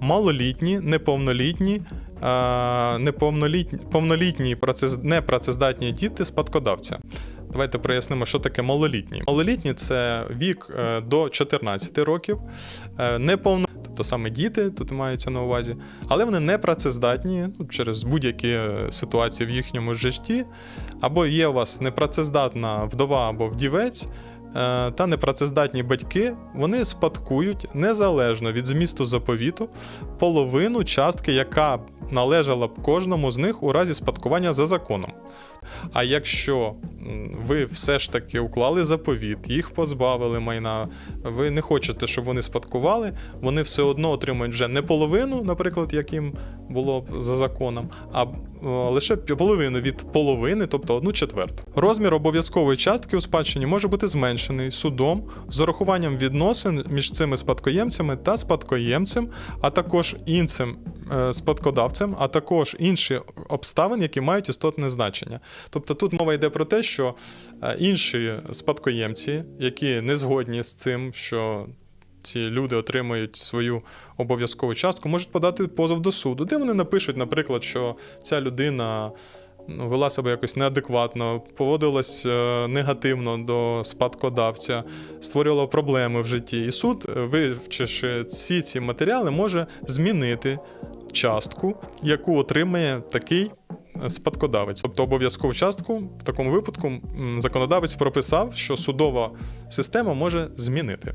малолітні, неповнолітні, неповнолітні повнолітні працез- непрацездатні діти спадкодавця. Давайте прояснимо, що таке малолітні. Малолітні це вік е, до 14 років, е, неповно, тобто саме діти тут маються на увазі, але вони не працездатні ну, через будь-які е, ситуації в їхньому житті, або є у вас непрацездатна вдова або вдівець. Е, Та непрацездатні батьки вони спадкують незалежно від змісту заповіту половину частки, яка належала б кожному з них у разі спадкування за законом. А якщо ви все ж таки уклали заповіт, їх позбавили майна, ви не хочете, щоб вони спадкували, вони все одно отримують вже не половину, наприклад, як їм було б за законом, а е, лише половину від половини, тобто одну четверту. Розмір обов'язкової частки у спадщині може бути зменшений судом з урахуванням відносин між цими спадкоємцями та спадкоємцем, а також іншим е, спадкодавцем, а також інші обставин, які мають істотне значення. Тобто тут мова йде про те, що е, інші спадкоємці, які не згодні з цим, що ці люди отримують свою обов'язкову частку, можуть подати позов до суду, де вони напишуть, наприклад, що ця людина. ну, Вела себе якось неадекватно, поводилась е, негативно до спадкодавця, створювала проблеми в житті. І суд, е, вивчивши всі ці матеріали, може змінити частку, яку отримає такий е, спадкодавець. Тобто обов'язкову частку в такому випадку законодавець прописав, що судова система може змінити.